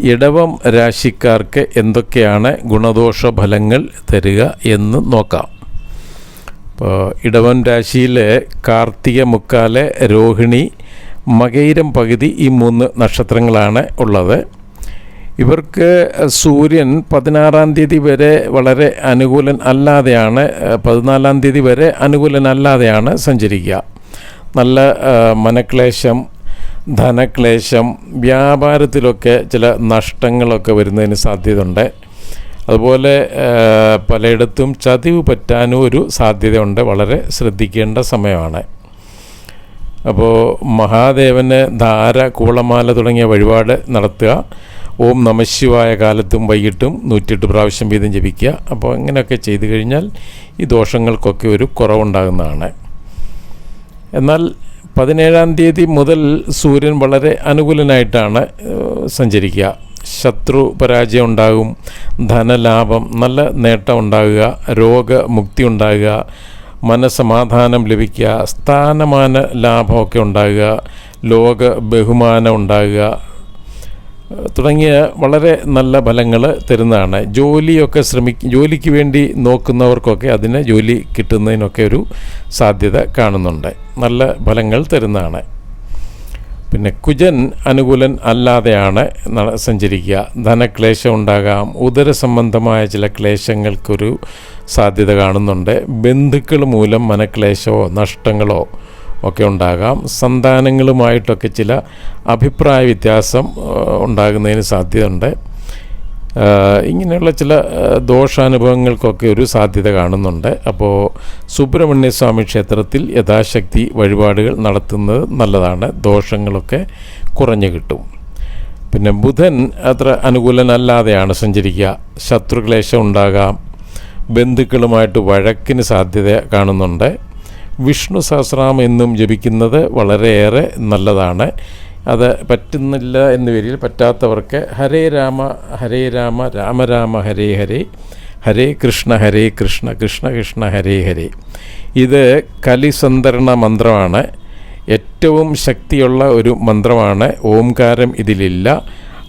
ഇടവം രാശിക്കാർക്ക് എന്തൊക്കെയാണ് ഗുണദോഷ ഫലങ്ങൾ തരിക എന്ന് നോക്കാം. ഇപ്പോൾ ഇടവൻ രാശിയിലെ കാർത്തിക മുക്കാലെ രോഹിണി മകയിരം പകുതി ഈ മൂന്ന് നക്ഷത്രങ്ങളാണ് ഉള്ളത്. ഇവർക്ക് സൂര്യൻ പതിനാറാം തീയതി വരെ വളരെ അനുകൂലൻ അല്ലാതെയാണ് പതിനാലാം തീയതി വരെ അനുകൂലൻ അല്ലാതെയാണ് സഞ്ചരിക്കുക. നല്ല മനക്ലേശം ധനക്ലേശം വ്യാപാരത്തിലൊക്കെ ചില നഷ്ടങ്ങളൊക്കെ വരുന്നതിന് സാധ്യതയുണ്ട്. അതുപോലെ പലയിടത്തും ചതിവ് പറ്റാനും ഒരു സാധ്യതയുണ്ട്. വളരെ ശ്രദ്ധിക്കേണ്ട സമയമാണ്. അപ്പോൾ മഹാദേവന് ധാര കൂളമാല തുടങ്ങിയ വഴിപാട് നടത്തുക. ഓം നമശിവായ കാലത്തും വൈകിട്ടും നൂറ്റിയെട്ട് പ്രാവശ്യം വീതം ജപിക്കുക. അപ്പോൾ അങ്ങനെയൊക്കെ ചെയ്തു കഴിഞ്ഞാൽ ഈ ദോഷങ്ങൾക്കൊക്കെ ഒരു കുറവുണ്ടാകുന്നതാണ്. എന്നാൽ പതിനേഴാം തീയതി മുതൽ സൂര്യൻ വളരെ അനുകൂലനായിട്ടാണ് സഞ്ചരിക്കുക. ശത്രു പരാജയം ഉണ്ടാകും ധനലാഭം നല്ല നേട്ടം ഉണ്ടാകുക രോഗമുക്തി ഉണ്ടാകുക മനസമാധാനം ലഭിക്കുക സ്ഥാനമാന ലാഭമൊക്കെ ഉണ്ടാകുക ലോക ബഹുമാനം ഉണ്ടാകുക തുടങ്ങിയ വളരെ നല്ല ഫലങ്ങൾ തരുന്നതാണ്. ജോലിയൊക്കെ ശ്രമി ജോലിക്ക് വേണ്ടി നോക്കുന്നവർക്കൊക്കെ അതിന് ജോലി കിട്ടുന്നതിനൊക്കെ ഒരു സാധ്യത കാണുന്നുണ്ട്. നല്ല ഫലങ്ങൾ തരുന്നതാണ്. പിന്നെ കുജൻ അനുകൂലൻ അല്ലാതെയാണ് സഞ്ചരിക്കുക. ധനക്ലേശം ഉണ്ടാകാം. ഉദര സംബന്ധമായ ചില ക്ലേശങ്ങൾക്കൊരു സാധ്യത കാണുന്നുണ്ട്. ബന്ധുക്കൾ മൂലം മനക്ലേശമോ നഷ്ടങ്ങളോ ഒക്കെ ഉണ്ടാകാം. സന്താനങ്ങളുമായിട്ടൊക്കെ ചില അഭിപ്രായ വ്യത്യാസം ഉണ്ടാകുന്നതിന് സാധ്യതയുണ്ട്. ഇങ്ങനെയുള്ള ചില ദോഷാനുഭവങ്ങൾക്കൊക്കെ ഒരു സാധ്യത കാണുന്നുണ്ട്. അപ്പോൾ സുബ്രഹ്മണ്യസ്വാമി ക്ഷേത്രത്തിൽ യഥാശക്തി വഴിപാടുകൾ നടത്തുന്നത് നല്ലതാണ്. ദോഷങ്ങളൊക്കെ കുറഞ്ഞു കിട്ടും. പിന്നെ ബുധൻ അത്ര അനുകൂലനല്ലാതെയാണ് സഞ്ചരിക്കുക. ശത്രുക്ലേശം ഉണ്ടാകാം. ബന്ധുക്കളുമായിട്ട് വഴക്കിന് സാധ്യത കാണുന്നുണ്ട്. വിഷ്ണു സഹസ്രനാമം എന്നും ജപിക്കുന്നത് വളരെയേറെ നല്ലതാണ്. അത് പറ്റുന്നില്ല എന്ന് വരിൽ പറ്റാത്തവർക്ക് ഹരേ രാമ ഹരേ രാമ രാമ രാമ ഹരേ ഹരേ ഹരേ കൃഷ്ണ ഹരേ കൃഷ്ണ കൃഷ്ണ കൃഷ്ണ ഹരേ ഹരേ. ഇത് കലിസന്തരണ മന്ത്രമാണ്. ഏറ്റവും ശക്തിയുള്ള ഒരു മന്ത്രമാണ്. ഓംകാരം ഇതിലില്ല.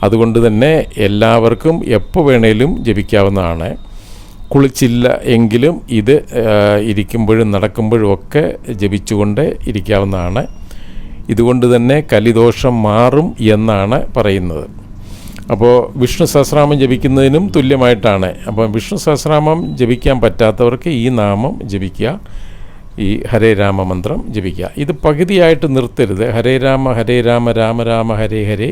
അതുകൊണ്ട് തന്നെ എല്ലാവർക്കും എപ്പോൾ വേണേലും ജപിക്കാവുന്നതാണ്. കുളിച്ചില്ല എങ്കിലും ഇത് ഇരിക്കുമ്പോഴും നടക്കുമ്പോഴും ഒക്കെ ജപിച്ചുകൊണ്ട് ഇരിക്കാവുന്നതാണ്. ഇതുകൊണ്ട് തന്നെ കലിദോഷം മാറും എന്നാണ് പറയുന്നത്. അപ്പോൾ വിഷ്ണു സഹസ്രാമം ജപിക്കുന്നതിനും തുല്യമായിട്ടാണ്. അപ്പോൾ വിഷ്ണു സഹസ്രാമം ജപിക്കാൻ പറ്റാത്തവർക്ക് ഈ നാമം ജപിക്കുക ഈ ഹരേ രാമ മന്ത്രം ജപിക്കുക. ഇത് പകുതിയായിട്ട് നിർത്തരുത്. ഹരേ രാമ ഹരേ രാമ രാമ രാമ ഹരേ ഹരേ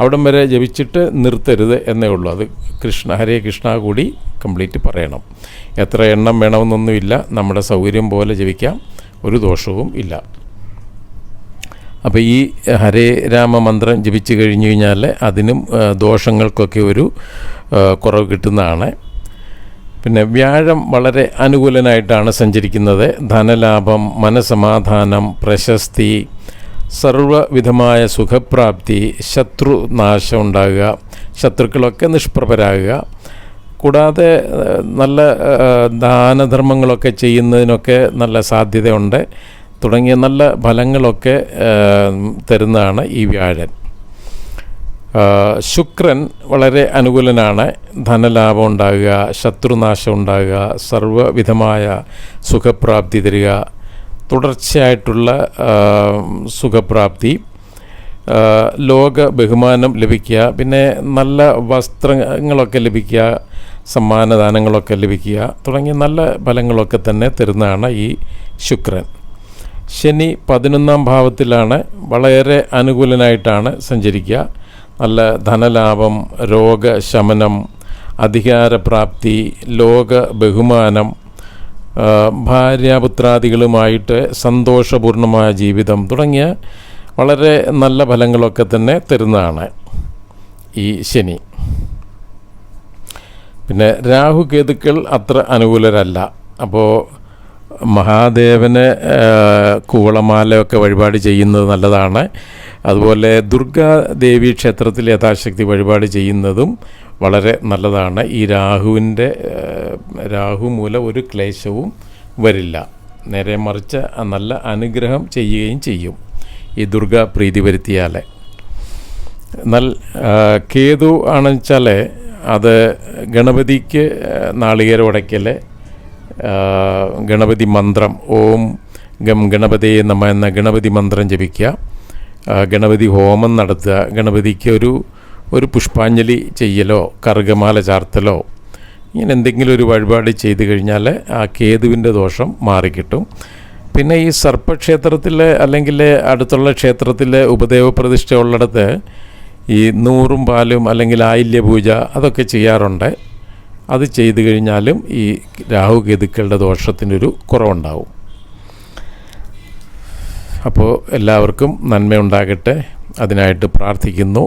അവിടം വരെ ജപിച്ചിട്ട് നിർത്തരുത് എന്നേ ഉള്ളൂ. അത് കൃഷ്ണ ഹരേ കൃഷ്ണ കൂടി കംപ്ലീറ്റ് പറയണം. എത്ര എണ്ണം വേണമെന്നൊന്നുമില്ല. നമ്മുടെ സൗകര്യം പോലെ ജപിക്കാം. ഒരു ദോഷവും ഇല്ല. അപ്പോൾ ഈ ഹരേ രാമ മന്ത്രം ജപിച്ചു കഴിഞ്ഞു കഴിഞ്ഞാൽ അതിനും ദോഷങ്ങൾക്കൊക്കെ ഒരു കുറവ് കിട്ടുന്നതാണ്. പിന്നെ വ്യാഴം വളരെ അനുകൂലനായിട്ടാണ് സഞ്ചരിക്കുന്നത്. ധനലാഭം മനസമാധാനം പ്രശസ്തി സർവവിധമായ സുഖപ്രാപ്തി ശത്രുനാശം ഉണ്ടാകുക ശത്രുക്കളൊക്കെ നിഷ്പ്രഭരാകുക. കൂടാതെ നല്ല ദാനധർമ്മങ്ങളൊക്കെ ചെയ്യുന്നതിനൊക്കെ നല്ല സാധ്യതയുണ്ട്. തുടങ്ങിയ നല്ല ഫലങ്ങളൊക്കെ തരുന്നതാണ് ഈ വ്യാഴൻ. ശുക്രൻ വളരെ അനുകൂലനാണ്. ധനലാഭം ഉണ്ടാകുക ശത്രുനാശം ഉണ്ടാകുക സർവവിധമായ സുഖപ്രാപ്തി തരിക തുടർച്ചയായിട്ടുള്ള സുഖപ്രാപ്തി ലോക ബഹുമാനം ലഭിക്കുക പിന്നെ നല്ല വസ്ത്രങ്ങളൊക്കെ ലഭിക്കുക സമ്മാനദാനങ്ങളൊക്കെ ലഭിക്കുക തുടങ്ങിയ നല്ല ഫലങ്ങളൊക്കെ തന്നെ തരുന്നതാണ് ഈ ശുക്രൻ. ശനി പതിനൊന്നാം ഭാവത്തിലാണ് വളരെ അനുകൂലനായിട്ടാണ് സഞ്ചരിക്കുക. നല്ല ധനലാഭം രോഗശമനം അധികാരപ്രാപ്തി ലോക ബഹുമാനം ഭാര്യാപുത്രാദികളുമായിട്ട് സന്തോഷപൂർണമായ ജീവിതം തുടങ്ങിയ വളരെ നല്ല ഫലങ്ങളൊക്കെ തന്നെ തരുന്നതാണ് ഈ ശനി. പിന്നെ രാഹു കേതുക്കൾ അത്ര അനുകൂലരല്ല. അപ്പോൾ മഹാദേവന് കൂവളമാലയൊക്കെ വഴിപാട് ചെയ്യുന്നത് നല്ലതാണ്. അതുപോലെ ദുർഗാദേവി ക്ഷേത്രത്തിൽ യഥാശക്തി വഴിപാട് ചെയ്യുന്നതും വളരെ നല്ലതാണ്. ഈ രാഹുവിന്റെ രാഹു മൂലം ഒരു ക്ലേശവും വരില്ല. നേരെ മറിച്ച് നല്ല അനുഗ്രഹം ചെയ്യുകയും ചെയ്യും ഈ ദുർഗ പ്രീതി വരുത്തിയാൽ എന്നാൽ കേതു ആണെന്ന് വെച്ചാൽ അത് ഗണപതിക്ക് നാളികേര ഉടയ്ക്കൽ ഗണപതി മന്ത്രം ഓം ഗം ഗണപതിയെ നമ്മ എന്ന ഗണപതി മന്ത്രം ജപിക്കുക ഗണപതി ഹോമം നടത്തുക ഗണപതിക്ക് ഒരു ഒരു പുഷ്പാഞ്ജലി ചെയ്യലോ കറുകമാല ചാർത്തലോ ഇങ്ങനെ എന്തെങ്കിലും ഒരു വഴിപാട് ചെയ്തു കഴിഞ്ഞാൽ ആ കേതുവിന്റെ ദോഷം മാറിക്കിട്ടും. പിന്നെ ഈ സർപ്പക്ഷേത്രത്തിൽ അല്ലെങ്കിൽ അടുത്തുള്ള ക്ഷേത്രത്തിൽ ഉപദേവ പ്രതിഷ്ഠ ഉള്ളിടത്ത് ഈ നൂറും പാലും അല്ലെങ്കിൽ ആയില്യ പൂജ അതൊക്കെ ചെയ്യാറുണ്ട്. അത് ചെയ്തു കഴിഞ്ഞാലും ഈ രാഹു കേതുക്കളുടെ ദോഷത്തിനൊരു കുറവുണ്ടാവും. അപ്പോൾ എല്ലാവർക്കും നന്മയുണ്ടാകട്ടെ. അതിനായിട്ട് പ്രാർത്ഥിക്കുന്നു.